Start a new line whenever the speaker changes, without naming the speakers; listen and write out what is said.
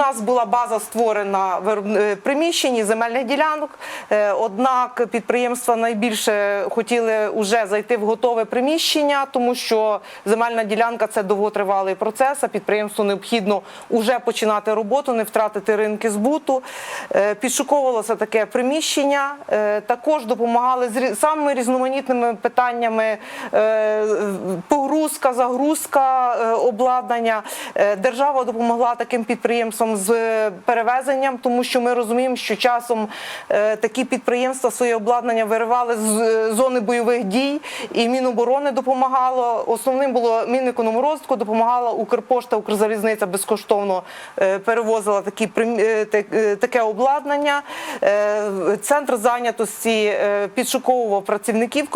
нас була база створена в е, приміщенні земельних ділянок. Е, Однак підприємства найбільше хотіли вже зайти в готове приміщення, тому що земельна ділянка це довготривалий процес. А підприємству необхідно вже починати роботу, не втратити ринки збуту. Е, Підшуковувалося таке приміщення. Також допомагали з самими різноманітними питаннями погрузка, загрузка обладнання. Держава допомогла таким підприємствам з перевезенням, тому що ми розуміємо, що часом е, такі підприємства своє обладнання виривали з зони бойових дій, і Міноборони допомагало. Основним було Мінекономрозвитку, допомагала Укрпошта, Укрзалізниця безкоштовно е, перевозила такі е, таке обладнання. Центр зайнятості підшуковував працівників.